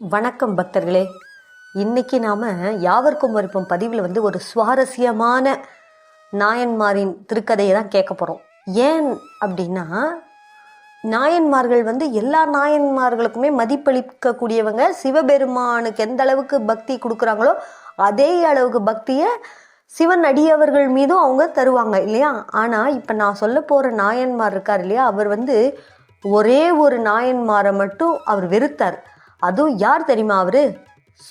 வணக்கம் பக்தர்களே. இன்னைக்கு நாம் யாவர்க்கும் வரிப்போம் பதிவில் வந்து ஒரு சுவாரஸ்யமான நாயன்மாரின் திருக்கதையை தான் கேட்க போகிறோம் ஏன் அப்படின்னா நாயன்மார்கள் வந்து எல்லா நாயன்மார்களுக்குமே மதிப்பளிக்கக்கூடியவங்க சிவபெருமானுக்கு எந்த அளவுக்கு பக்தி கொடுக்குறாங்களோ அதே அளவுக்கு பக்தியை சிவன் அடியவர்கள் மீதும் அவங்க தருவாங்க இல்லையா? ஆனால் இப்போ நான் சொல்ல போகிற நாயன்மார் இருக்கார் இல்லையா? அவர் வந்து ஒரே ஒரு நாயன்மாரை மட்டும் அவர் வெறுத்தார். அதுவும் யார் தெரியுமா அவர்?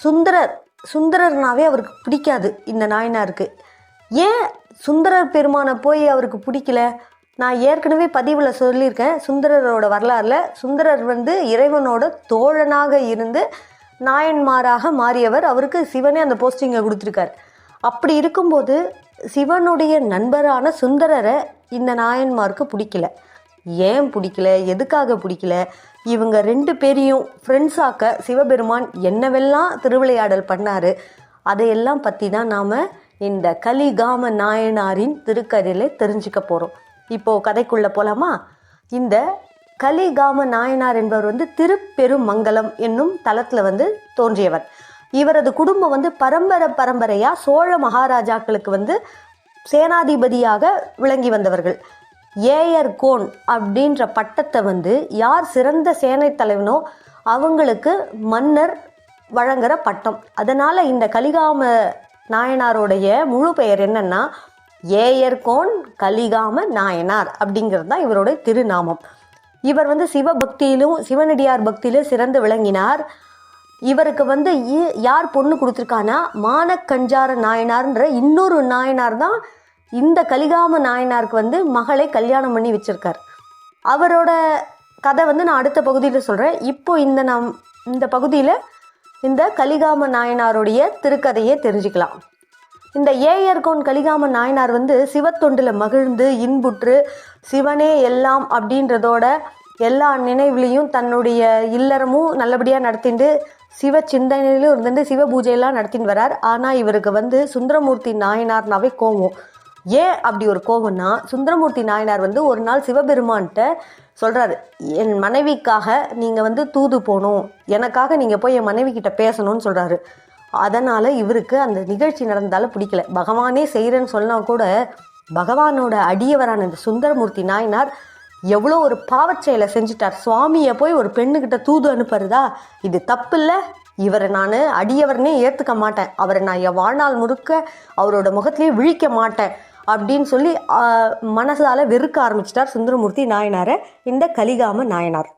சுந்தரர் சுந்தரர்னாவே அவருக்கு பிடிக்காது இந்த நாயனாருக்கு. ஏன் சுந்தரர் பெருமானை போய் அவருக்கு பிடிக்கல? நான் ஏற்கனவே பதிவில் சொல்லியிருக்கேன் சுந்தரரோட வரலாறுல சுந்தரர் வந்து இறைவனோட தோழனாக இருந்து நாயன்மாராக மாறியவர். அவருக்கு சிவனே அந்த போஸ்டிங்கை கொடுத்துருக்கார். அப்படி இருக்கும்போது சிவனுடைய நண்பரான சுந்தரரை இந்த நாயன்மாருக்கு பிடிக்கல. ஏன் பிடிக்கல? எதுக்காக பிடிக்கல? இவங்க ரெண்டு பேரையும் ஃப்ரெண்ட்ஸாக்க சிவபெருமான் என்னவெல்லாம் திருவிளையாடல் பண்ணார் அதையெல்லாம் பற்றி தான் நாம் இந்த கலிகாம நாயனாரின் திருக்கதையில தெரிஞ்சுக்க போகிறோம் இப்போது கதைக்குள்ளே போகலாமா இந்த கலிகாம நாயனார் என்பவர் வந்து திருப்பெருமங்கலம் என்னும் தலத்தில் வந்து தோன்றியவர். இவரது குடும்பம் வந்து பரம்பரை பரம்பரையாக சோழ மகாராஜாக்களுக்கு வந்து சேனாதிபதியாக விளங்கி வந்தவர்கள். ஏயர் கோன் அப்படின்ற பட்டத்தை வந்து யார் சிறந்த சேனை தலைவனோ அவங்களுக்கு மன்னர் வழங்குற பட்டம். அதனால் இந்த கலிகாம நாயனாருடைய முழு பெயர் என்னன்னா ஏயர்கோன் கலிகாம நாயனார் அப்படிங்கிறது தான் இவருடைய திருநாமம். இவர் வந்து சிவபக்தியிலும் சிவனடியார் பக்தியிலும் சிறந்து விளங்கினார். இவருக்கு வந்து இ- யார் பொண்ணு கொடுத்துருக்கானா மானக்கஞ்சார நாயனார்ன்ற இன்னொரு நாயனார் தான் இந்த கலிகாம நாயனாருக்கு வந்து மகளை கல்யாணம் பண்ணி வச்சிருக்கார். அவரோட கதை வந்து நான் அடுத்த பகுதியில் சொல்கிறேன் இப்போ இந்த நம் இந்த பகுதியில் இந்த கலிகாம நாயனாருடைய திருக்கதையை தெரிஞ்சுக்கலாம். இந்த ஏயர்கோன் கலிகாம நாயனார் வந்து சிவத்தொண்டில் மகிழ்ந்து இன்புற்று சிவனே எல்லாம் அப்படின்றதோட எல்லா நினைவுலையும் தன்னுடைய இல்லறமும் நல்லபடியாக நடத்திட்டு சிவ சிந்தனையிலும் இருந்துட்டு சிவ பூஜையெல்லாம் நடத்தின்னு வரார். ஆனால் இவருக்கு வந்து சுந்தரமூர்த்தி நாயனார்னாவே கோவம். ஏன் அப்படி ஒரு கோவம்னா சுந்தரமூர்த்தி நாயனார் வந்து ஒரு நாள் சிவபெருமான்கிட்ட சொல்கிறாரு என் மனைவிக்காக நீங்கள் வந்து தூது போகணும் எனக்காக நீங்கள் போய் என் மனைவி கிட்ட பேசணும்னு சொல்கிறாரு அதனால் இவருக்கு அந்த நிகழ்ச்சி நடந்தாலும் பிடிக்கல. பகவானே செய்கிறேன்னு சொன்னால் கூட பகவானோட அடியவரான இந்த சுந்தரமூர்த்தி நாயனார் எவ்வளோ ஒரு பாவச் செயலை செஞ்சுட்டார். சுவாமியை போய் ஒரு பெண்ணுக்கிட்ட தூது அனுப்புறதா? இது தப்பு இல்லை இவரை நான் அடியவர்னே ஏற்றுக்க மாட்டேன். அவரை நான் என் வாழ்நாள் முழுக்க அவரோட முகத்திலே விழிக்க மாட்டேன். அப்படின்னு சொல்லி மனசால் வெறுக்க ஆரம்பிச்சிட்டார் சுந்தரமூர்த்தி நாயனாரை இந்த கலிகாம நாயனார்.